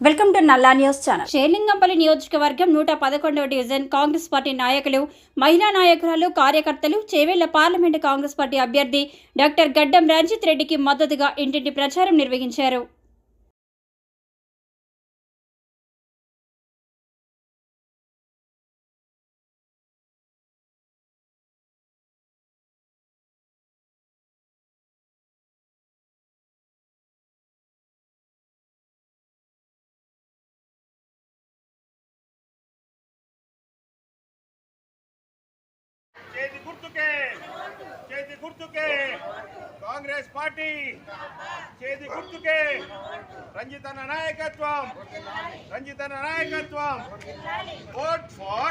Welcome to Nalla news channel. Serilingampally నియోజకవర్గం నూట పదకొండవ డివిజన్ కాంగ్రెస్ పార్టీ నాయకులు మహిళా నాయకురాలు కార్యకర్తలు చేవేళ్ళ పార్లమెంటు కాంగ్రెస్ పార్టీ అభ్యర్థి డాక్టర్ గడ్డం రంజిత్ రెడ్డికి మద్దతుగా ఇంటింటి ప్రచారం నిర్వహించారు. చేతి గుర్తుకే కాంగ్రెస్ పార్టీ చేతి గుర్తుకే రంజితన నాయకత్వం రంజితన నాయకత్వం ఓట్ ఫార్